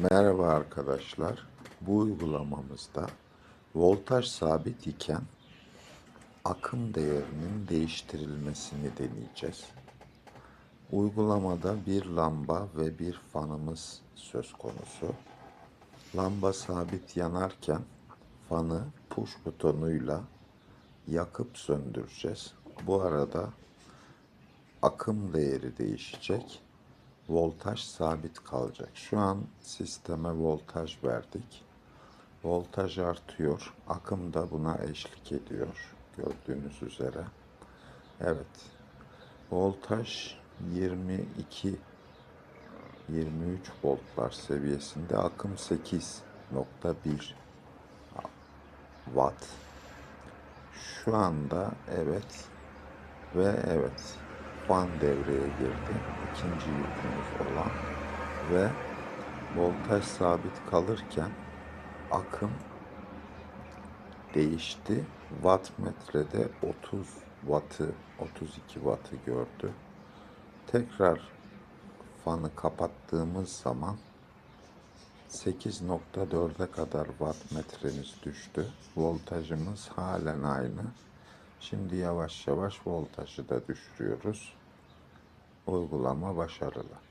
Merhaba arkadaşlar. Bu uygulamamızda voltaj sabit iken akım değerinin değiştirilmesini deneyeceğiz. Uygulamada bir lamba ve bir fanımız söz konusu. Lamba sabit yanarken fanı push butonuyla yakıp söndüreceğiz. Bu arada akım değeri değişecek. Voltaj sabit kalacak. Şu an sisteme voltaj verdik. Voltaj artıyor. Akım da buna eşlik ediyor. Gördüğünüz üzere. Evet. Voltaj 22 23 voltlar seviyesinde. Akım 8.1 watt. Şu anda evet ve evet fan devreye girdi. İkinci yükümüz olan ve voltaj sabit kalırken akım değişti. Wattmetrede 30 wattı 32 wattı gördü. Tekrar fanı kapattığımız zaman 8.4'e kadar wattmetremiz düştü. Voltajımız halen aynı. Şimdi yavaş yavaş voltajı da düşürüyoruz. Uygulama başarılı.